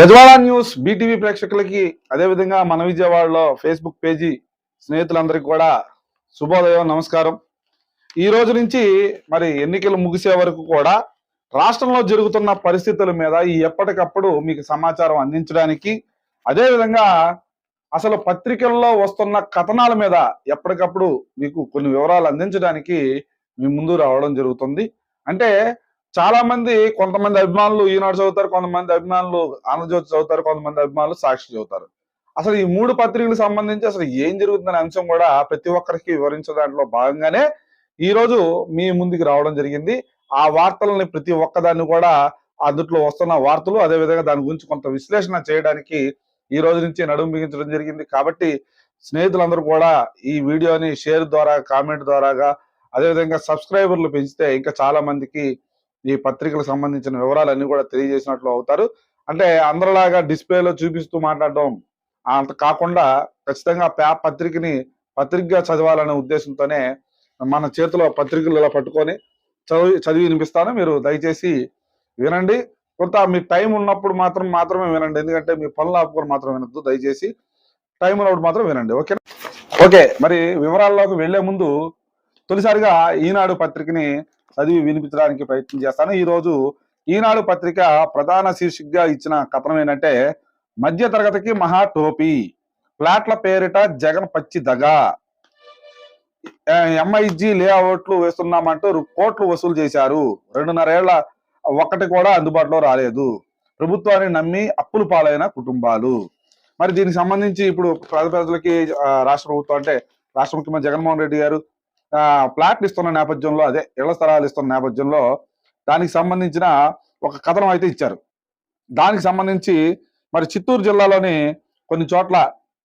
Bezawada news BTV ప్రేక్షకులకి అదేవిధంగా మన విజయవాడలో ఫేస్బుక్ పేజీ స్నేహితులందరికీ కూడా శుభోదయం నమస్కారం. ఈ రోజు నుంచి మరి ఎన్నికలు ముగిసే వరకు కూడా రాష్ట్రంలో జరుగుతున్న పరిస్థితుల మీద ఈ ఎప్పటికప్పుడు మీకు సమాచారం అందించడానికి అదేవిధంగా అసలు పత్రికల్లో వస్తున్న కథనాల మీద ఎప్పటికప్పుడు మీకు కొన్ని వివరాలు అందించడానికి మీ ముందు రావడం జరుగుతుంది. అంటే చాలా మంది కొంతమంది అభిమానులు ఈనాడు చదువుతారు కొంతమంది అభిమానులు ఆంధ్రజ్యోతి చదువుతారు కొంతమంది అభిమానులు సాక్షి చదువుతారు. అసలు ఈ మూడు పత్రికలకు సంబంధించి అసలు ఏం జరుగుతుందనే అంశం కూడా ప్రతి ఒక్కరికి వివరించే దాంట్లో భాగంగానే ఈ రోజు మీ ముందుకు రావడం జరిగింది. ఆ వార్తలని ప్రతి ఒక్కదాన్ని కూడా అందుట్లో వస్తున్న వార్తలు అదే విధంగా దాని గురించి కొంత విశ్లేషణ చేయడానికి ఈ రోజు నుంచి నడుము బిగించడం జరిగింది. కాబట్టి స్నేహితులందరూ కూడా ఈ వీడియోని షేర్ ద్వారా కామెంట్ ద్వారాగా అదేవిధంగా సబ్స్క్రైబర్లు పెంచితే ఇంకా చాలా మందికి ఈ పత్రికలకు సంబంధించిన వివరాలన్నీ కూడా తెలియజేసినట్లు అవుతారు. అంటే అందరిలాగా డిస్ప్లేలో చూపిస్తూ మాట్లాడడం అంత కాకుండా ఖచ్చితంగా ప్యా పత్రికని పత్రికగా చదవాలనే ఉద్దేశంతోనే మన చేతిలో పత్రికలు ఇలా పట్టుకొని చదివి చదివి వినిపిస్తాను. మీరు దయచేసి వినండి. కొంత మీ టైం ఉన్నప్పుడు మాత్రం మాత్రమే వినండి. ఎందుకంటే మీ పనులు ఆపుకొని మాత్రం వినొద్దు. దయచేసి టైం ఉన్నప్పుడు మాత్రం వినండి. Okay okay. మరి వివరాల్లోకి వెళ్ళే ముందు తొలిసారిగా ఈనాడు పత్రికని చదివి వినిపించడానికి ప్రయత్నం చేస్తాను. ఈ రోజు ఈనాడు పత్రిక ప్రధాన శీర్షికగా ఇచ్చిన కథనం ఏంటంటే మధ్య తరగతికి మహా టోపీ. ఫ్లాట్ల పేరిట జగన్ పచ్చి దగా. ఎంఐజీ లేఅవుట్లు వేస్తున్నామంటూ కోట్లు వసూలు చేశారు. రెండున్నరేళ్ళ ఒక్కటి కూడా అందుబాటులో రాలేదు. ప్రభుత్వాన్ని నమ్మి అప్పులు పాలైన కుటుంబాలు. మరి దీనికి సంబంధించి ఇప్పుడు పేద ప్రజలకి రాష్ట్ర ప్రభుత్వం అంటే రాష్ట్ర ముఖ్యమంత్రి జగన్మోహన్ రెడ్డి గారు ఆ, ఫ్లాట్లు ఇస్తున్న నేపథ్యంలో అదే ఇళ్ళ స్థలాలు ఇస్తున్న నేపథ్యంలో దానికి సంబంధించిన ఒక కథనం అయితే ఇచ్చారు. దానికి సంబంధించి మరి చిత్తూరు జిల్లాలోని కొన్ని చోట్ల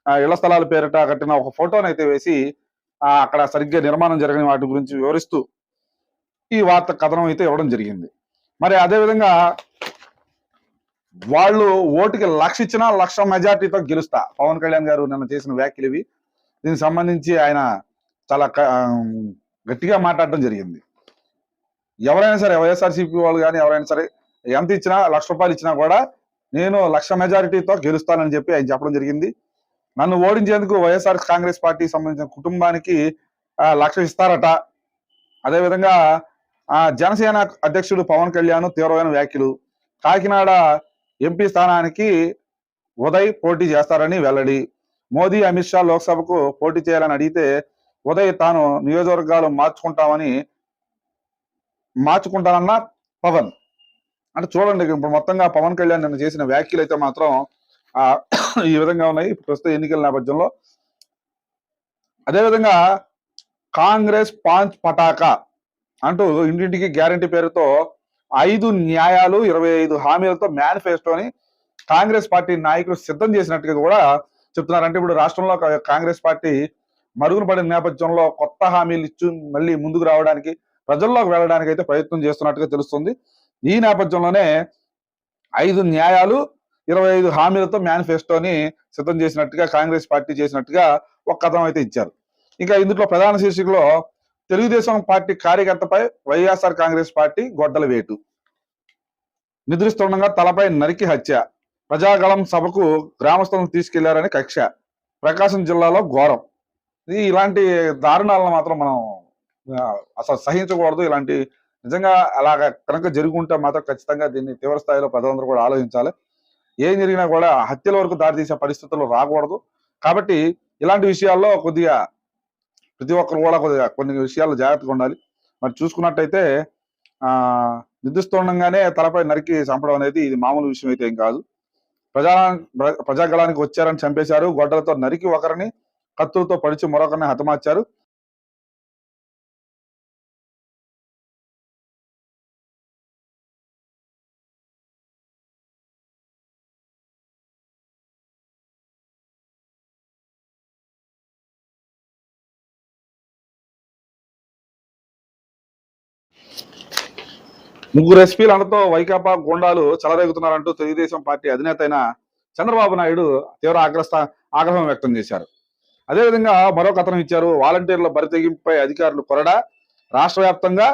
ఇళ్ళ స్థలాల పేరిట కట్టిన ఒక ఫోటోని అయితే వేసి అక్కడ సరిగ్గా నిర్మాణం జరగని వాటి గురించి వివరిస్తూ ఈ వార్త కథనం అయితే ఇవ్వడం జరిగింది. మరి అదే విధంగా వాళ్ళు ఓటుకి లక్ష ఇచ్చినా లక్ష మెజార్టీతో గెలుస్తా. పవన్ కళ్యాణ్ గారు నిన్న చేసిన వ్యాఖ్యలు ఇవి. దీనికి సంబంధించి ఆయన చాలా గట్టిగా మాట్లాడటం జరిగింది. ఎవరైనా సరే వైఎస్ఆర్సీపీ వాళ్ళు కానీ ఎవరైనా సరే ఎంత ఇచ్చినా లక్ష రూపాయలు ఇచ్చినా కూడా నేను లక్ష మెజారిటీతో గెలుస్తానని చెప్పి ఆయన చెప్పడం జరిగింది. నన్ను ఓడించేందుకు వైఎస్ఆర్ కాంగ్రెస్ పార్టీకి సంబంధించిన కుటుంబానికి లక్ష ఇస్తారట. అదేవిధంగా ఆ జనసేన అధ్యక్షుడు పవన్ కళ్యాణ్ తీవ్రమైన వ్యాఖ్యలు. కాకినాడ ఎంపీ స్థానానికి ఉదయ్ పోటీ చేస్తారని వెల్లడి. మోదీ అమిత్ షా లోక్సభకు పోటీ చేయాలని అడిగితే ఉదయ్ తాను నియోజకవర్గాలు మార్చుకుంటామని మార్చుకుంటానన్న పవన్. అంటే చూడండి ఇప్పుడు మొత్తంగా పవన్ కళ్యాణ్ నిన్న చేసిన వ్యాఖ్యలు అయితే మాత్రం ఈ విధంగా ఉన్నాయి. ప్రస్తుత ఎన్నికల నేపథ్యంలో. అదేవిధంగా కాంగ్రెస్ పాంచ్ పటాకా అంటూ ఇంటింటికి గ్యారంటీ పేరుతో ఐదు న్యాయాలు ఇరవై ఐదు హామీలతో మేనిఫెస్టోని కాంగ్రెస్ పార్టీ నాయకులు సిద్ధం చేసినట్టుగా కూడా చెప్తున్నారు అంటే ఇప్పుడు రాష్ట్రంలో కాంగ్రెస్ పార్టీ మరుగున పడిన నేపథ్యంలో కొత్త హామీలు ఇచ్చి మళ్ళీ ముందుకు రావడానికి ప్రజల్లోకి వెళ్ళడానికి అయితే ప్రయత్నం చేస్తున్నట్టుగా తెలుస్తుంది. ఈ నేపథ్యంలోనే ఐదు న్యాయాలు ఇరవై ఐదు హామీలతో మేనిఫెస్టోని సిద్ధం చేసినట్టుగా కాంగ్రెస్ పార్టీ చేసినట్టుగా ఒక కథనం అయితే ఇచ్చారు. ఇంకా ఇందులో ప్రధాన శీర్షికలో తెలుగుదేశం పార్టీ కార్యకర్తపై వైఎస్ఆర్ కాంగ్రెస్ పార్టీ గొడ్డల వేటు. నిద్రిస్తుండగా తలపై నరికి హత్య. ప్రజాగళం సభకు గ్రామస్తులను తీసుకెళ్ళారని కక్ష. ప్రకాశం జిల్లాలో ఘోరం. ఇలాంటి దారుణాలను మాత్రం మనం అసలు సహించకూడదు. ఇలాంటి నిజంగా అలాగ కనుక జరుగుంటే మాత్రం ఖచ్చితంగా దీన్ని తీవ్ర స్థాయిలో ప్రజలందరూ కూడా ఆలోచించాలి. ఏం జరిగినా కూడా హత్యల వరకు దారితీసే పరిస్థితులు రాకూడదు. కాబట్టి ఇలాంటి విషయాల్లో కొద్దిగా ప్రతి ఒక్కరు కూడా కొద్దిగా కొన్ని విషయాల్లో జాగ్రత్తగా ఉండాలి. మరి చూసుకున్నట్టయితే ఆ నిద్రిస్తుండగానే తలపై నరికి చంపడం అనేది ఇది మామూలు విషయం అయితే ఏం కాదు. ప్రజా ప్రజాగళానికి వచ్చారని చంపేశారు. గొడ్డలతో నరికి ఒకరిని కత్తులతో పడిచి మరొకరిని హతమార్చారు. ముగ్గురు ఎస్పీలతో వైకాపా గుండాలు చెలరేగుతున్నారంటూ తెలుగుదేశం పార్టీ అధినేత అయిన చంద్రబాబు నాయుడు తీవ్ర ఆగ్రస్త ఆగ్రహం వ్యక్తం చేశారు. అదేవిధంగా మరో కథనం ఇచ్చారు వాలంటీర్ల బరితెగింపుపై అధికారులు కొరడా. రాష్ట్ర వ్యాప్తంగా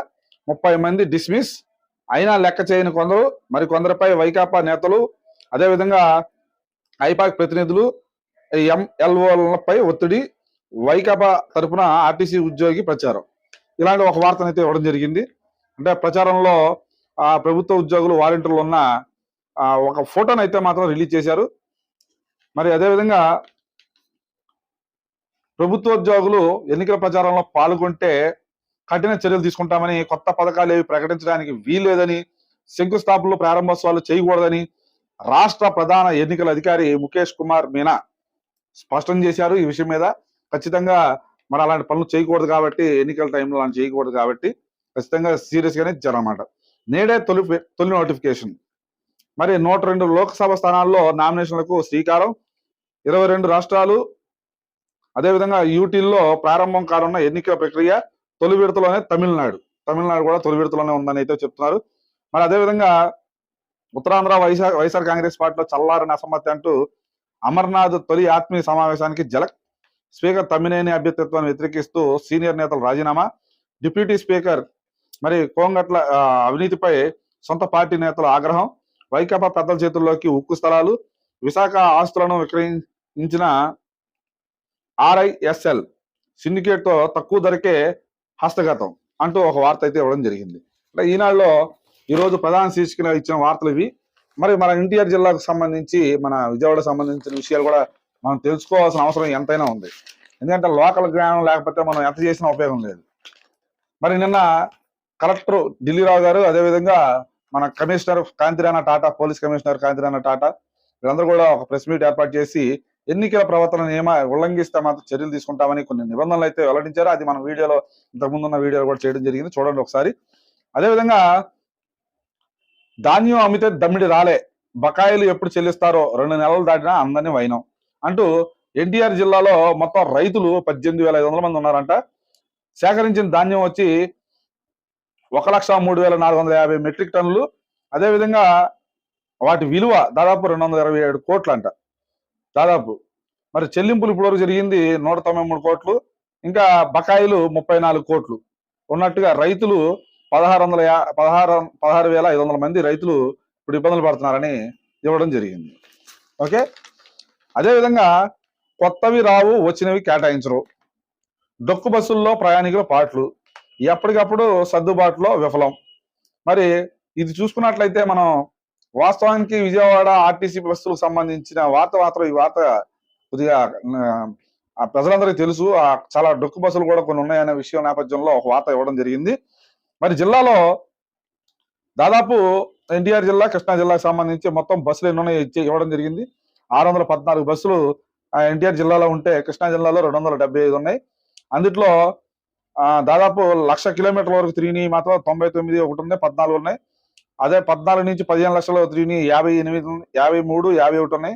ముప్పై మంది డిస్మిస్. అయినా లెక్క చేయని కొందరు మరి కొందరిపై వైకాపా నేతలు అదేవిధంగా ఐపాక్ ప్రతినిధులు ఎంఎల్ఓలపై ఒత్తిడి వైకాపా తరపున ఆర్టీసీ ఉద్యోగి ప్రచారం. ఇలాంటి ఒక వార్తనైతే ఇవ్వడం జరిగింది. అంటే ప్రచారంలో ఆ ప్రభుత్వ ఉద్యోగులు వాలంటీర్లు ఉన్న ఒక ఫోటోని అయితే మాత్రం రిలీజ్ చేశారు. మరి అదేవిధంగా ప్రభుత్వ ఉద్యోగులు ఎన్నికల ప్రచారంలో పాల్గొంటే కఠిన చర్యలు తీసుకుంటామని కొత్త పథకాలు ఏవి ప్రకటించడానికి వీల్లేదని శంకుస్థాపనలు ప్రారంభోత్సవాలు చేయకూడదని రాష్ట్ర ప్రధాన ఎన్నికల అధికారి ముఖేష్ కుమార్ మీనా స్పష్టం చేశారు ఈ విషయం మీద. ఖచ్చితంగా మరి అలాంటి పనులు చేయకూడదు కాబట్టి ఎన్నికల టైంలో అలాంటి చేయకూడదు కాబట్టి ఖచ్చితంగా సీరియస్ గానే ఇచ్చారన్నమాట నేడే తొలి తొలి నోటిఫికేషన్. మరి నూట రెండు లోక్సభ స్థానాల్లో నామినేషన్లకు శ్రీకారం ఇరవై రెండు రాష్ట్రాలు అదేవిధంగా యూటీల్లో ప్రారంభం కానున్న ఎన్నికల ప్రక్రియ తొలి విడతలోనే తమిళనాడు. తమిళనాడు కూడా తొలి విడతలోనే ఉందని అయితే చెప్తున్నారు. మరి అదేవిధంగా ఉత్తరాంధ్ర వైఎస్ఆర్ వైఎస్ఆర్ కాంగ్రెస్ పార్టీలో చల్లారని అసమ్మతి అంటూ అమర్నాథ్ తొలి ఆత్మీయ సమావేశానికి జలక్ స్పీకర్ తమ్మినేని అభ్యర్థిత్వాన్ని వ్యతిరేకిస్తూ సీనియర్ నేతలు రాజీనామా. డిప్యూటీ స్పీకర్ మరి కోంగట్ల అవినీతిపై సొంత పార్టీ నేతల ఆగ్రహం వైకాపా పెద్దల చేతుల్లోకి ఉక్కు స్థలాలు విశాఖ ఆస్తులను విక్రయించిన ఆర్ఐఎస్ఎల్ సిండికేట్తో తక్కువ ధరకే హస్తగతం అంటూ ఒక వార్త అయితే ఇవ్వడం జరిగింది. అంటే ఈనాడులో ఈ రోజు ప్రధాన శీర్షికన ఇచ్చిన వార్తలు ఇవి. మరి మన ఎన్టీఆర్ జిల్లాకు సంబంధించి మన విజయవాడకు సంబంధించిన విషయాలు కూడా మనం తెలుసుకోవాల్సిన అవసరం ఎంతైనా ఉంది. ఎందుకంటే లోకల్ జ్ఞానం లేకపోతే మనం ఎంత చేసినా ఉపయోగం లేదు. మరి నిన్న కలెక్టర్ ఢిల్లీరావు గారు అదేవిధంగా మన commissioner Kanthi Rana Tata police commissioner Kanthi Rana Tata వీళ్ళందరూ కూడా ఒక ప్రెస్ మీట్ ఏర్పాటు చేసి ఎన్నికల ప్రవర్తన నియమ ఉల్లంఘిస్తే మాత్రం చర్యలు తీసుకుంటామని కొన్ని నిబంధనలు అయితే వెల్లడించారు. అది మన వీడియోలో ఇంతకుముందు ఉన్న వీడియోలో కూడా చేయడం జరిగింది. చూడండి ఒకసారి. అదేవిధంగా ధాన్యం అమ్మితే దమ్మిడి రాలే. బకాయిలు ఎప్పుడు చెల్లిస్తారో రెండు నెలలు దాటినా అందరినీ వైనం అంటూ ఎన్టీఆర్ జిల్లాలో మొత్తం రైతులు పద్దెనిమిది వేల ఐదు వందల మంది ఉన్నారంట. సేకరించిన ధాన్యం వచ్చి ఒక లక్ష మూడు వేల నాలుగు వందల యాభై మెట్రిక్ టన్నులు. అదేవిధంగా వాటి విలువ దాదాపు రెండు వందల ఇరవై ఏడు కోట్లు అంట దాదాపు. మరి చెల్లింపులు ఇప్పటివరకు జరిగింది నూట తొంభై మూడు కోట్లు ఇంకా బకాయిలు ముప్పై నాలుగు కోట్లు. ఉన్నట్టుగా రైతులు పదహారు వందల యా- పదహారు పదహారు వేల ఐదు వందల మంది రైతులు ఇప్పుడు ఇబ్బందులు పడుతున్నారని ఇవ్వడం జరిగింది. ఓకే? అదేవిధంగా కొత్తవి రావు వచ్చినవి కేటాయించరు. డొక్కు బస్సుల్లో ప్రయాణికుల పాటలు ఎప్పటికప్పుడు సర్దుబాటులో విఫలం. మరి ఇది చూసుకున్నట్లయితే మనం వాస్తవానికి విజయవాడ ఆర్టీసీ బస్సులకు సంబంధించిన వార్త మాత్రం ఈ వార్త కొద్దిగా ఆ, ప్రజలందరికీ తెలుసు. ఆ చాలా డొక్కు బస్సులు కూడా కొన్ని ఉన్నాయనే విషయం నేపథ్యంలో ఒక వార్త ఇవ్వడం జరిగింది. మరి జిల్లాలో దాదాపు ఎన్టీఆర్ జిల్లా కృష్ణా జిల్లాకు సంబంధించి మొత్తం బస్సులు ఎన్ని ఇచ్చే ఇవ్వడం జరిగింది. ఆరు వందల పద్నాలుగు బస్సులు ఎన్టీఆర్ జిల్లాలో ఉంటే కృష్ణా జిల్లాలో రెండు వందల డెబ్బై ఐదు ఉన్నాయి. అందుట్లో దాదాపు లక్ష కిలోమీటర్ల వరకు తిరిగి మాత్రం తొంభై తొమ్మిది ఒకటి ఉన్నాయి పద్నాలుగు ఉన్నాయి. అదే పద్నాలుగు నుంచి పదిహేను లక్షలు తిరిగి యాభై ఎనిమిది యాభై మూడు యాభై ఒకటి ఉన్నాయి.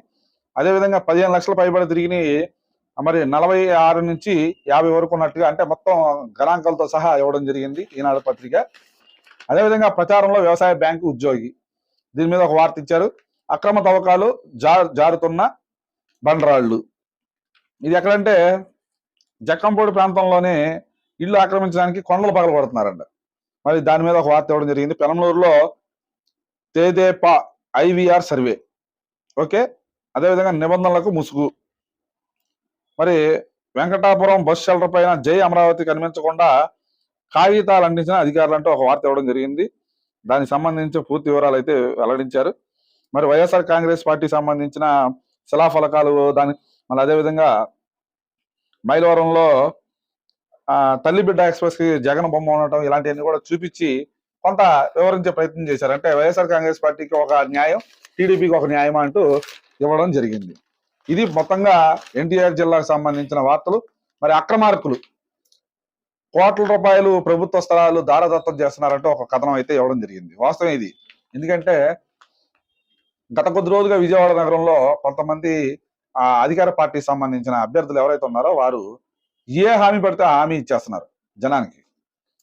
అదేవిధంగా పదిహేను లక్షల పైబడి తిరిగినాయి. మరి నలభై ఆరు నుంచి యాభై వరకు ఉన్నట్టుగా అంటే మొత్తం గణాంకాలతో సహా ఇవ్వడం జరిగింది ఈనాడు పత్రిక. అదేవిధంగా ప్రచారంలో వ్యవసాయ బ్యాంకు ఉద్యోగి దీని మీద ఒక వార్త ఇచ్చారు. అక్రమ తవ్వకాలు జారుతున్న బండరాళ్ళు. ఇది ఎక్కడంటే జక్కంపూడి ప్రాంతంలోనే ఇల్లు ఆక్రమించడానికి కొండలు పగలపడుతున్నారంట మరి దాని మీద ఒక వార్త ఇవ్వడం జరిగింది. పెనమలూరులో తేదేపా ఐవిఆర్ సర్వే. ఓకే? అదేవిధంగా నిబంధనలకు ముసుగు. మరి వెంకటాపురం బస్ షెల్టర్ పైన జై అమరావతి కనిపించకుండా కాగితాలు అందించిన అధికారులు అంటూ ఒక వార్త ఇవ్వడం జరిగింది. దానికి సంబంధించి పూర్తి వివరాలు అయితే వెల్లడించారు. మరి వైఎస్ఆర్ కాంగ్రెస్ పార్టీ సంబంధించిన శిలాఫలకాలు దాని మళ్ళీ అదేవిధంగా మైలవరంలో తల్లిబిడ్డ తల్లి బిడ్డ జగన్ బొమ్మ ఉండటం ఇలాంటివన్నీ కూడా చూపించి కొంత వివరించే ప్రయత్నం చేశారు. అంటే వైఎస్ఆర్ కాంగ్రెస్ పార్టీకి ఒక న్యాయం టీడీపీకి ఒక న్యాయం అంటూ ఇవ్వడం జరిగింది. ఇది మొత్తంగా ఎన్టీఆర్ జిల్లాకు సంబంధించిన వార్తలు. మరి అక్రమార్కులు కోట్ల రూపాయలు ప్రభుత్వ స్థలాలు దారదత్తం చేస్తున్నారంటూ ఒక కథనం అయితే ఇవ్వడం జరిగింది. వాస్తవం ఇది. ఎందుకంటే గత కొద్ది రోజులుగా విజయవాడ నగరంలో కొంతమంది ఆ అధికార పార్టీకి సంబంధించిన అభ్యర్థులు ఎవరైతే ఉన్నారో వారు ఏ హామీ పడితే ఆ హామీ ఇచ్చేస్తున్నారు జనానికి.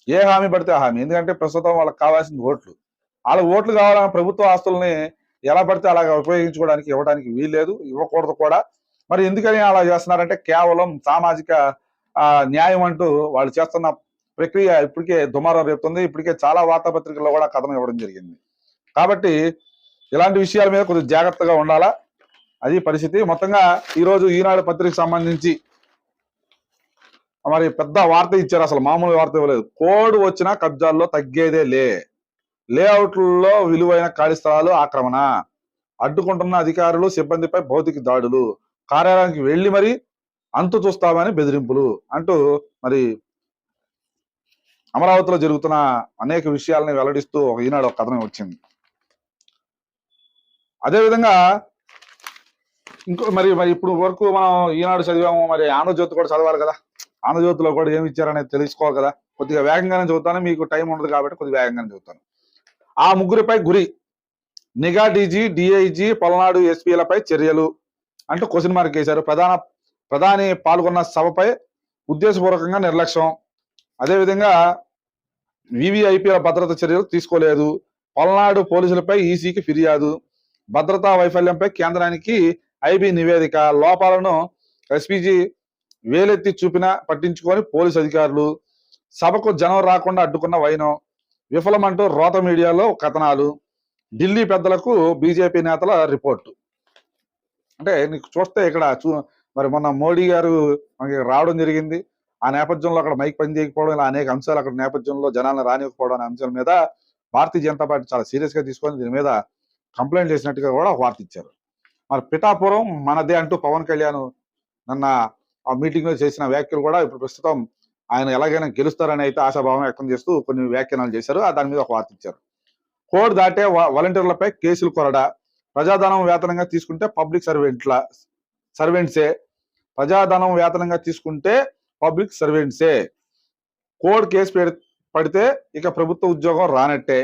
ఏ హామీ పడితే హామీ. ఎందుకంటే ప్రస్తుతం వాళ్ళకి కావాల్సిన ఓట్లు. వాళ్ళ ఓట్లు కావాలన్న ప్రభుత్వ ఆస్తుల్ని ఎలా పడితే అలాగా ఉపయోగించుకోవడానికి ఇవ్వడానికి వీల్లేదు. ఇవ్వకూడదు కూడా. మరి ఎందుకని అలా చేస్తున్నారంటే కేవలం సామాజిక న్యాయం అంటూ వాళ్ళు చేస్తున్న ప్రక్రియ ఇప్పటికే దుమారం రేపుతుంది. ఇప్పటికే చాలా వార్తాపత్రికల్లో కూడా కథనం ఇవ్వడం జరిగింది. కాబట్టి ఇలాంటి విషయాల మీద కొద్దిగా జాగ్రత్తగా ఉండాలా? అది పరిస్థితి. మొత్తంగా ఈరోజు ఈనాడు పత్రిక సంబంధించి మరి పెద్ద వార్త ఇచ్చారు అసలు మామూలు వార్త ఇవ్వలేదు. కోడ్ వచ్చినా కబ్జాల్లో తగ్గేదే లే. లేఅవుట్లలో విలువైన ఖాళీ స్థలాలు ఆక్రమణ. అడ్డుకుంటున్న అధికారులు సిబ్బందిపై భౌతిక దాడులు. కార్యాలయానికి వెళ్ళి మరి అంతు చూస్తామని బెదిరింపులు. అంటూ మరి అమరావతిలో జరుగుతున్న అనేక విషయాలని వెల్లడిస్తూ ఒక ఈనాడు ఒక కథనం వచ్చింది. అదేవిధంగా ఇంకో మరి మరి ఇప్పుడు వరకు మనం ఈనాడు చదివాము మరి ఆంధ్రజ్యోతి కూడా చదవాలి కదా. ఆంధ్రజ్యోతిలో కూడా ఏమి ఇచ్చారనేది తెలుసుకోవాలి కదా. కొద్దిగా వేగంగానే చదువుతాను మీకు టైం ఉండదు కాబట్టి కొద్దిగా వేగంగానే చదువుతాను. ఆ ముగ్గురిపై గురి. నిఘా డీజీ డిఐజీ పల్నాడు ఎస్పీలపై చర్యలు అంటూ క్వశ్చన్ మార్క్ వేశారు. ప్రధాన ప్రధాని పాల్గొన్న సభపై ఉద్దేశపూర్వకంగా నిర్లక్ష్యం. అదేవిధంగా వివిఐపీల భద్రత చర్యలు తీసుకోలేదు. పల్నాడు పోలీసులపై ఈసీకి ఫిర్యాదు. భద్రతా వైఫల్యంపై కేంద్రానికి ఐబీ నివేదిక. లోపాలను ఎస్పీజీ వేలెత్తి చూపిన పట్టించుకొని పోలీసు అధికారులు. సభకు జనం రాకుండా అడ్డుకున్న వైనం. విఫలమంటూ రోత మీడియాలో కథనాలు. ఢిల్లీ పెద్దలకు బీజేపీ నేతల రిపోర్టు. అంటే నీకు చూస్తే ఇక్కడ చూ మరి మొన్న మోడీ గారు మనకి రావడం జరిగింది. ఆ నేపథ్యంలో అక్కడ మైక్ పని చేయకపోవడం ఇలా అనేక అంశాలు అక్కడ నేపథ్యంలో జనాలను రానివ్వకపోవడం అనే అంశాల మీద భారతీయ జనతా పార్టీ చాలా సీరియస్గా తీసుకొని దీని మీద కంప్లైంట్ చేసినట్టుగా కూడా వార్త ఇచ్చారు. మరి పిఠాపురం మనదే అంటూ పవన్ కళ్యాణ్ నిన్న ఆ మీటింగ్లో చేసిన వ్యాఖ్యలు కూడా ఇప్పుడు ప్రస్తుతం ఆయన ఎలాగైనా గెలుస్తారని అయితే ఆశాభావం వ్యక్తం చేస్తూ కొన్ని వ్యాఖ్యానాలు చేశారు. ఆ దాని మీద ఒక వార్త ఇచ్చారు. కోడ్ దాటే వాలంటీర్లపై కేసులు కొరడా ప్రజాధనం వేతనంగా తీసుకుంటే పబ్లిక్ సర్వెంట్ల సర్వెంట్సే ప్రజాధనం వేతనంగా తీసుకుంటే పబ్లిక్ సర్వెంట్సే. కోడ్ కేసు పడితే ఇక ప్రభుత్వ ఉద్యోగం రానట్టే.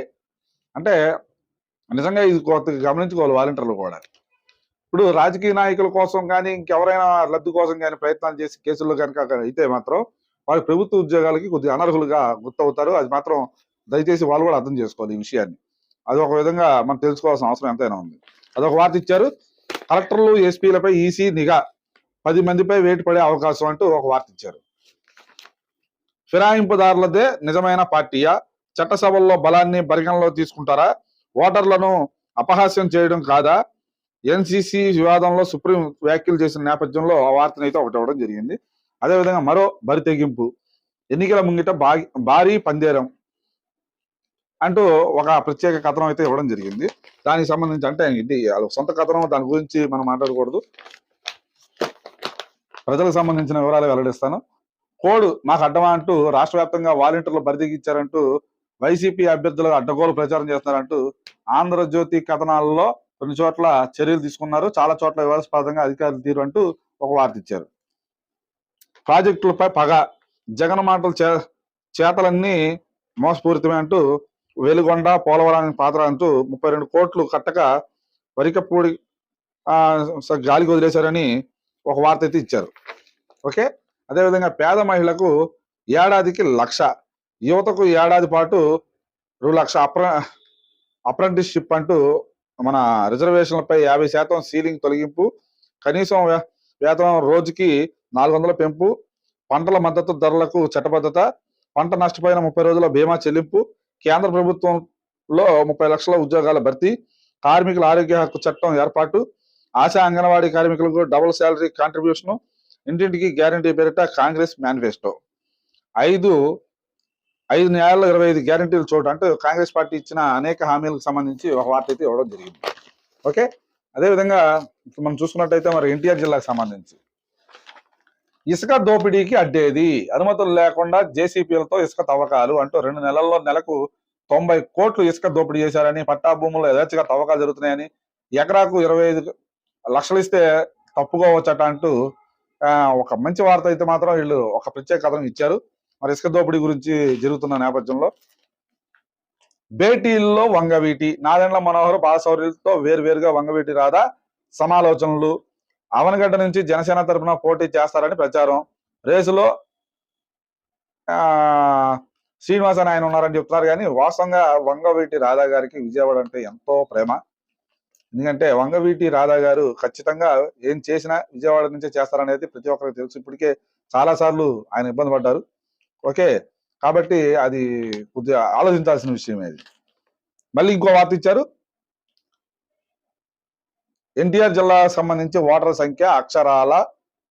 అంటే నిజంగా ఇది కొత్త గమనించుకోవాలి వాలంటీర్లు కూడా. ఇప్పుడు రాజకీయ నాయకుల కోసం కానీ ఇంకెవరైనా లబ్ధి కోసం కానీ ప్రయత్నాలు చేసి కేసుల్లో కనుక అయితే మాత్రం వారి ప్రభుత్వ ఉద్యోగాలకి కొద్దిగా అనర్హులుగా గుర్తవుతారు. అది మాత్రం దయచేసి వాళ్ళు కూడా అర్థం చేసుకోవాలి ఈ విషయాన్ని. అది ఒక విధంగా మనం తెలుసుకోవాల్సిన అవసరం ఎంతైనా ఉంది. అదొక వార్త ఇచ్చారు. కలెక్టర్లు ఎస్పీలపై ఈసీ నిఘా పది మందిపై వేటు పడే అవకాశం అంటూ ఒక వార్త ఇచ్చారు. ఫిరాయింపుదారులదే నిజమైన పార్టీయా? చట్టసభల్లో బలాన్ని పరిగణలో తీసుకుంటారా? ఓటర్లను అపహాస్యం చేయడం కాదా? ఎన్సిసి వివాదంలో సుప్రీం వ్యాఖ్యలు చేసిన నేపథ్యంలో ఆ వార్తను అయితే ఒకటి ఇవ్వడం జరిగింది. అదేవిధంగా మరో బరి తెగింపు. ఎన్నికల ముంగిట బా- భారీ పందేరం అంటూ ఒక ప్రత్యేక కథనం అయితే ఇవ్వడం జరిగింది. దానికి సంబంధించి అంటే ఇది సొంత కథనం దాని గురించి మనం మాట్లాడకూడదు. ప్రజలకు సంబంధించిన వివరాలు వెల్లడిస్తాను. కోడ్ మాకు అడ్డమా అంటూ రాష్ట్ర వ్యాప్తంగా వాలంటీర్లు బరిదిగించారంటూ వైసీపీ అభ్యర్థులకు అడ్డగోలు ప్రచారం చేస్తున్నారంటూ ఆంధ్రజ్యోతి కథనాలలో కొన్ని చోట్ల చర్యలు తీసుకున్నారు. చాలా చోట్ల వివాదాస్పదంగా అధికారులు తీరు అంటూ ఒక వార్త ఇచ్చారు. ప్రాజెక్టులపై పగ జగన్ మాటలు చే చేతలన్నీ మోసపూరితమే అంటూ వెలుగొండ పోలవరానికి పాత్ర అంటూ ముప్పై రెండు కోట్లు కట్టక వరికపూడి గాలికి వదిలేశారని ఒక వార్త అయితే ఇచ్చారు. ఓకే? అదేవిధంగా పేద మహిళకు ఏడాదికి లక్ష యువతకు ఏడాది పాటు రెండు లక్ష అప్ర అప్రెంటిస్షిప్ అంటూ మన రిజర్వేషన్లపై యాభై శాతం సీలింగ్ తొలగింపు కనీసం వేతనం రోజుకి నాలుగు వందల పెంపు పంటల మద్దతు ధరలకు చట్టబద్ధత పంట నష్టపోయిన ముప్పై రోజుల బీమా చెల్లింపు కేంద్ర ప్రభుత్వంలో ముప్పై లక్షల ఉద్యోగాల భర్తీ కార్మికుల ఆరోగ్య హక్కు చట్టం ఏర్పాటు ఆశా అంగన్వాడీ కార్మికులకు డబుల్ శాలరీ కాంట్రిబ్యూషన్ ఇంటింటికి గ్యారంటీ పేరిట కాంగ్రెస్ మేనిఫెస్టో. ఐదు ఐదు న్యాయాల్లో ఇరవై ఐదు గ్యారంటీలు చూడటం అంటే కాంగ్రెస్ పార్టీ ఇచ్చిన అనేక హామీలకు సంబంధించి ఒక వార్త అయితే ఇవ్వడం జరిగింది. ఓకే? అదేవిధంగా ఇప్పుడు మనం చూసుకున్నట్టయితే మరి ఎన్టీఆర్ జిల్లాకు సంబంధించి. ఇసుక దోపిడీకి అడ్డేది అనుమతులు లేకుండా జేసీపీలతో ఇసుక తవ్వకాలు అంటూ రెండు నెలల్లో నెలకు తొంభై కోట్లు ఇసుక దోపిడీ చేశారని పట్టా భూముల్లో యథేచ్ఛగా తవ్వకాలు జరుగుతున్నాయని ఎకరాకు ఇరవై ఐదు లక్షలు ఇస్తే తప్పుకోవచ్చట అంటూ ఒక మంచి వార్త అయితే మాత్రం వీళ్ళు ఒక ప్రత్యేక కథనం ఇచ్చారు. మరి ఇసుక దోపిడీ గురించి జరుగుతున్న నేపథ్యంలో భేటీల్లో వంగవీటి నారాయణ మనోహర్ బాలశౌర్యులతో వేరువేరుగా వంగవీటి రాధా సమాలోచనలు. అవనగడ్డ నుంచి జనసేన తరపున పోటీ చేస్తారని ప్రచారం. రేసులో ఆ శ్రీనివాస్ ఆయన ఉన్నారని చెప్తున్నారు కానీ వాస్తవంగా వంగవీటి రాధా గారికి విజయవాడ అంటే ఎంతో ప్రేమ. ఎందుకంటే వంగవీటి రాధా గారు ఖచ్చితంగా ఏం చేసినా విజయవాడ నుంచే చేస్తారనేది ప్రతి ఒక్కరికి తెలుసు. ఇప్పటికే చాలా సార్లు ఆయన ఇబ్బంది పడ్డారు. ఓకే? కాబట్టి అది కొద్దిగా ఆలోచించాల్సిన విషయం అది. మళ్ళీ ఇంకో వార్త ఇచ్చారు. ఎన్టీఆర్ జిల్లాకు సంబంధించి ఓటర్ల సంఖ్య అక్షరాల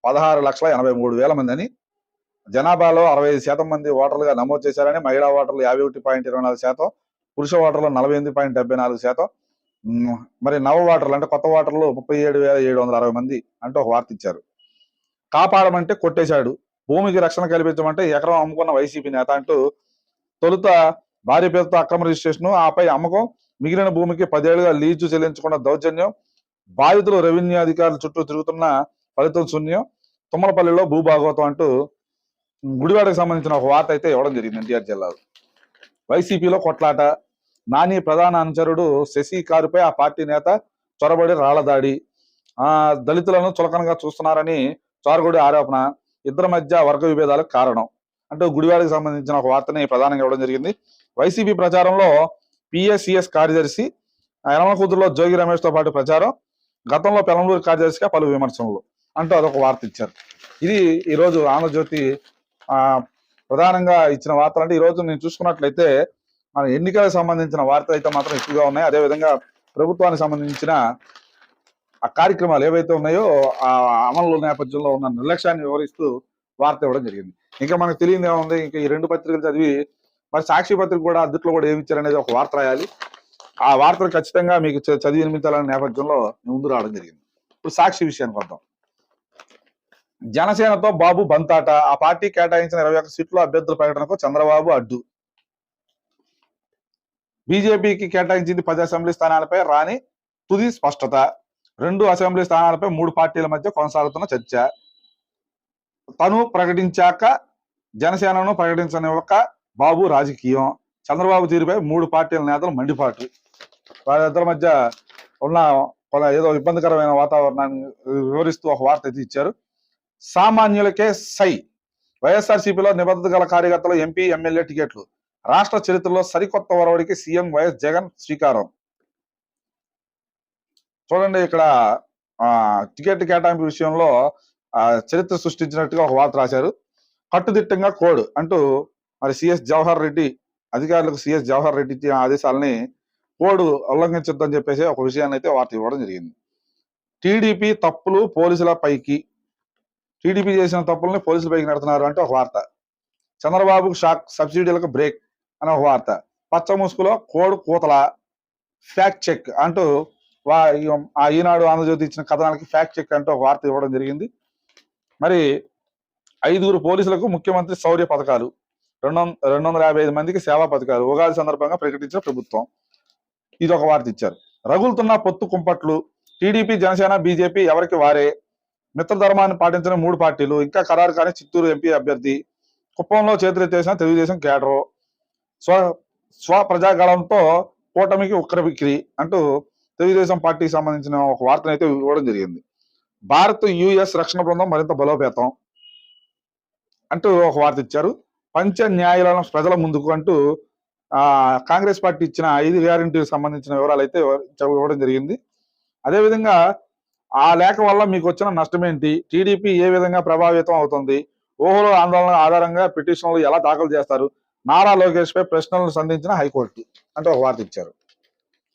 పదహారు లక్షల ఎనభై మూడు వేల మంది అని జనాభాలో అరవై ఐదు శాతం మంది ఓటర్లుగా నమోదు చేశారని మహిళా ఓటర్లు యాభై ఒకటి పాయింట్ ఇరవై నాలుగు శాతం పురుష ఓటర్లు నలభై ఎనిమిది పాయింట్ డెబ్బై నాలుగు శాతం మరి నవ ఓటర్లు అంటే కొత్త ఓటర్లు ముప్పై ఏడు వేల ఏడు వందల అరవై మంది అంటే ఒక వార్త ఇచ్చారు. కాపాడమంటే కొట్టేశాడు. భూమికి రక్షణ కల్పించమంటే ఎకరం అమ్ముకున్న వైసీపీ నేత అంటూ తొలుత భార్య పేరుతో అక్రమ రిజిస్ట్రేషన్ ఆపై అమ్మకం మిగిలిన భూమికి పదేళ్ళుగా లీజు చెల్లించకుండా దౌర్జన్యం బాధితులు రెవెన్యూ అధికారుల చుట్టూ తిరుగుతున్న ఫలితం శూన్యం తుమ్మలపల్లిలో భూభాగవతం అంటూ గుడివాడకు సంబంధించిన ఒక వార్త అయితే ఇవ్వడం జరిగింది ఎన్టీఆర్ జిల్లాలో. వైసీపీలో కొట్లాట నాని ప్రధాన అనుచరుడు శశి కారుపై ఆ పార్టీ నేత చొరబడి రాళ్ళదాడి ఆ దళితులను చులకనగా చూస్తున్నారని చోరగుడి ఆరోపణ ఇద్దరి మధ్య వర్గ విభేదాలకు కారణం. అంటూ గుడివాడకి సంబంధించిన ఒక వార్తని ప్రధానంగా ఇవ్వడం జరిగింది. వైసీపీ ప్రచారంలో పిఎస్సిఎస్ కార్యదర్శి యనమకూతురులో జోగి రమేష్తో పాటు ప్రచారం. గతంలో పెలంబూరు కార్యదర్శిగా పలు విమర్శనలు అంటూ అదొక వార్త ఇచ్చారు. ఇది ఈరోజు ఆంధ్రజ్యోతి ప్రధానంగా ఇచ్చిన వార్తలు. అంటే ఈ రోజు నేను చూసుకున్నట్లయితే మన ఎన్నికలకు సంబంధించిన వార్తలు అయితే మాత్రం ఎక్కువగా ఉన్నాయి. అదేవిధంగా ప్రభుత్వానికి సంబంధించిన ఆ కార్యక్రమాలు ఏవైతే ఉన్నాయో ఆ అమలు నేపథ్యంలో ఉన్న నిర్లక్ష్యాన్ని వివరిస్తూ వార్త ఇవ్వడం జరిగింది. ఇంకా మనకు తెలియదు ఏముంది ఇంకా ఈ రెండు పత్రికలు చదివి మరి సాక్షి పత్రిక కూడా అద్దట్లో కూడా ఏమి ఇచ్చారనేది ఒక వార్త రాయాలి. ఆ వార్తలు ఖచ్చితంగా మీకు చ- చదివి వినిపించాలనే నేపథ్యంలో ముందు రావడం జరిగింది. ఇప్పుడు సాక్షి విషయానికి వద్దాం. జనసేనతో బాబు బంతాట ఆ పార్టీ కేటాయించిన ఇరవై ఒక్క సీట్లు అభ్యర్థుల ప్రకటనకు చంద్రబాబు అడ్డు. బీజేపీకి కేటాయించింది పది అసెంబ్లీ స్థానాలపై రాని తుది స్పష్టత. రెండు అసెంబ్లీ స్థానాలపై మూడు పార్టీల మధ్య కొనసాగుతున్న చర్చ. తను ప్రకటించాక జనసేనను ప్రకటించనివ్వక బాబు రాజకీయం. చంద్రబాబు తీరుపై మూడు పార్టీల నేతలు మండిపాటు. వాళ్ళిద్దరి మధ్య ఉన్న ఏదో ఇబ్బందికరమైన వాతావరణాన్ని వివరిస్తూ ఒక వార్త అయితే ఇచ్చారు. సామాన్యులకే సై. వైఎస్ఆర్సీపీలో నిబద్ధత గల కార్యకర్తలు ఎంపీ ఎమ్మెల్యే టికెట్లు. రాష్ట్ర చరిత్రలో సరికొత్త ఒరవడికి సీఎం వైఎస్ జగన్ శ్రీకారం. చూడండి ఇక్కడ టికెట్ కేటాయింపు విషయంలో చరిత్ర సృష్టించినట్టుగా ఒక వార్త రాశారు. కట్టుదిట్టంగా కోడ్ అంటూ మరి సిఎస్ జవహర్ రెడ్డి అధికారులకు సిఎస్ జవహర్ రెడ్డి ఇచ్చిన ఆదేశాలని కోడ్ ఉల్లంఘించొద్దని చెప్పేసి ఒక విషయాన్ని అయితే వార్త ఇవ్వడం జరిగింది. టీడీపీ తప్పులు పోలీసుల పైకి టీడీపీ చేసిన తప్పుల్ని పోలీసుల పైకి నెడుతున్నారు అంటే ఒక వార్త. చంద్రబాబు షాక్ సబ్సిడీలకు బ్రేక్ అనే ఒక వార్త. పచ్చ ముసుగులో కోడ్ కూతల ఫ్యాక్ట్ చెక్ అంటూ వా ఆ ఈనాడు ఆంధ్రజ్యోతి ఇచ్చిన కథనానికి ఫ్యాక్ట్ చెక్ అంటూ ఒక వార్త ఇవ్వడం జరిగింది. మరి ఐదుగురు పోలీసులకు ముఖ్యమంత్రి శౌర్య పథకాలు రెండు వంద రెండు వందల యాభై ఐదు మందికి సేవా పథకాలు ఉగాది సందర్భంగా ప్రకటించిన ప్రభుత్వం. ఇది ఒక వార్త ఇచ్చారు. రగులుతున్న పొత్తు కుంపట్లు టీడీపీ జనసేన బీజేపీ ఎవరికి వారే? మిత్రధర్మాన్ని పాటించిన మూడు పార్టీలు ఇంకా ఖరారు కాని చిత్తూరు ఎంపీ అభ్యర్థి కుప్పంలో చేతులెత్తేసిన తెలుగుదేశం కేడరు స్వ స్వ ప్రజాగళంతో కూటమికి ఉక్ర విక్రి అంటూ తెలుగుదేశం పార్టీకి సంబంధించిన ఒక వార్తను అయితే ఇవ్వడం జరిగింది. భారత్ యుఎస్ రక్షణ బృందం మరింత బలోపేతం అంటూ ఒక వార్త ఇచ్చారు. పంచ న్యాయాలను ప్రజల ముందుకు అంటూ ఆ కాంగ్రెస్ పార్టీ ఇచ్చిన ఐదు గ్యారంటీలకు సంబంధించిన వివరాలు అయితే ఇవ్వడం జరిగింది. అదేవిధంగా ఆ లేఖ వల్ల మీకు వచ్చిన నష్టం ఏంటి? టీడీపీ ఏ విధంగా ప్రభావితం అవుతుంది? ఊహలో ఆందోళన ఆధారంగా పిటిషన్లు ఎలా దాఖలు చేస్తారు? నారా లోకేష్ పై ప్రశ్నలను సంధించిన హైకోర్టు అంటే ఒక వార్త ఇచ్చారు.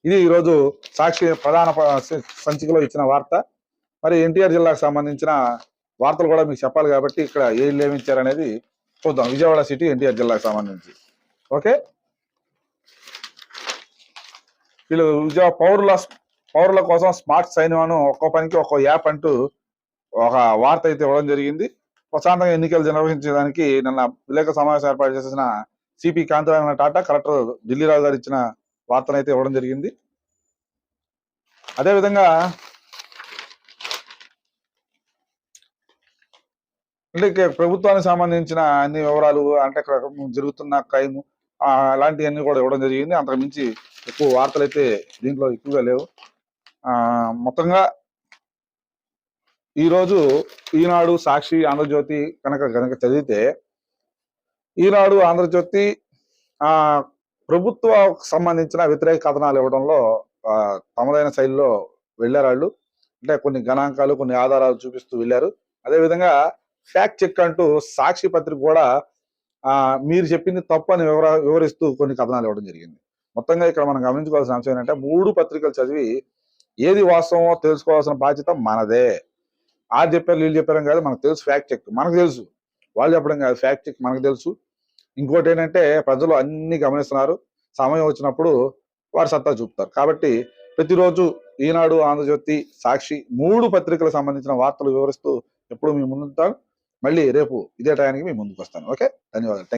ఇది ఈరోజు సాక్షి ప్రధాన సంచికలో ఇచ్చిన వార్త. మరి ఎన్టీఆర్ జిల్లాకు సంబంధించిన వార్తలు కూడా మీకు చెప్పాలి కాబట్టి ఇక్కడ ఏం లేమించారు అనేది చూద్దాం. విజయవాడ సిటీ ఎన్టీఆర్ జిల్లాకు సంబంధించి. ఓకే? వీళ్ళు విజయ పౌరుల పౌరుల కోసం స్మార్ట్ సైన్యం ఒక్కో పనికి ఒక్కో యాప్ అంటూ ఒక వార్త అయితే ఇవ్వడం జరిగింది. ప్రశాంతంగా ఎన్నికలు నిర్వహించడానికి నిన్న విలేక సమావేశం ఏర్పాటు చేసిన సిపి కాంతిరాయణ టాటా కలెక్టర్ ఢిల్లీరావు గారు ఇచ్చిన వార్తను అయితే ఇవ్వడం జరిగింది. అదేవిధంగా అంటే ప్రభుత్వానికి సంబంధించిన అన్ని వివరాలు అంటే అక్కడ జరుగుతున్న క్రైమ్ అలాంటివన్నీ కూడా ఇవ్వడం జరిగింది. అంతకు మించి ఎక్కువ వార్తలు అయితే దీంట్లో ఎక్కువగా లేవు. ఆ మొత్తంగా ఈరోజు ఈనాడు సాక్షి ఆంధ్రజ్యోతి కనుక కనుక చదివితే ఈనాడు ఆంధ్రజ్యోతి ఆ ప్రభుత్వ సంబంధించిన వ్యతిరేక కథనాలు ఇవ్వడంలో ఆ, తమదైన శైలిలో వెళ్ళారు వాళ్ళు అంటే కొన్ని గణాంకాలు కొన్ని ఆధారాలు చూపిస్తూ వెళ్ళారు. అదేవిధంగా ఫ్యాక్ట్ చెక్ అంటూ సాక్షి పత్రిక కూడా మీరు చెప్పింది తప్పు అని వివర వివరిస్తూ కొన్ని కథనాలు ఇవ్వడం జరిగింది. మొత్తంగా ఇక్కడ మనం గమనించుకోవాల్సిన అంశం ఏంటంటే మూడు పత్రికలు చదివి ఏది వాస్తవమో తెలుసుకోవాల్సిన బాధ్యత మనదే. ఆ చెప్పారు వీళ్ళు చెప్పారని కాదు మనకు తెలుసు ఫ్యాక్ట్ చెక్. మనకు తెలుసు. వాళ్ళు చెప్పడం కాదు ఫ్యాక్ట్ చెక్ మనకు తెలుసు. ఇంకోటి ఏంటంటే ప్రజలు అన్ని గమనిస్తున్నారు. సమయం వచ్చినప్పుడు వారు సత్తా చూపుతారు. కాబట్టి ప్రతిరోజు ఈనాడు ఆంధ్రజ్యోతి సాక్షి మూడు పత్రికలకు సంబంధించిన వార్తలు వివరిస్తూ ఎప్పుడు మీ ముందుంటాను మళ్ళీ రేపు ఇదే టయానికి మీ ముందుకు వస్తాను ఓకే? ధన్యవాదాలు.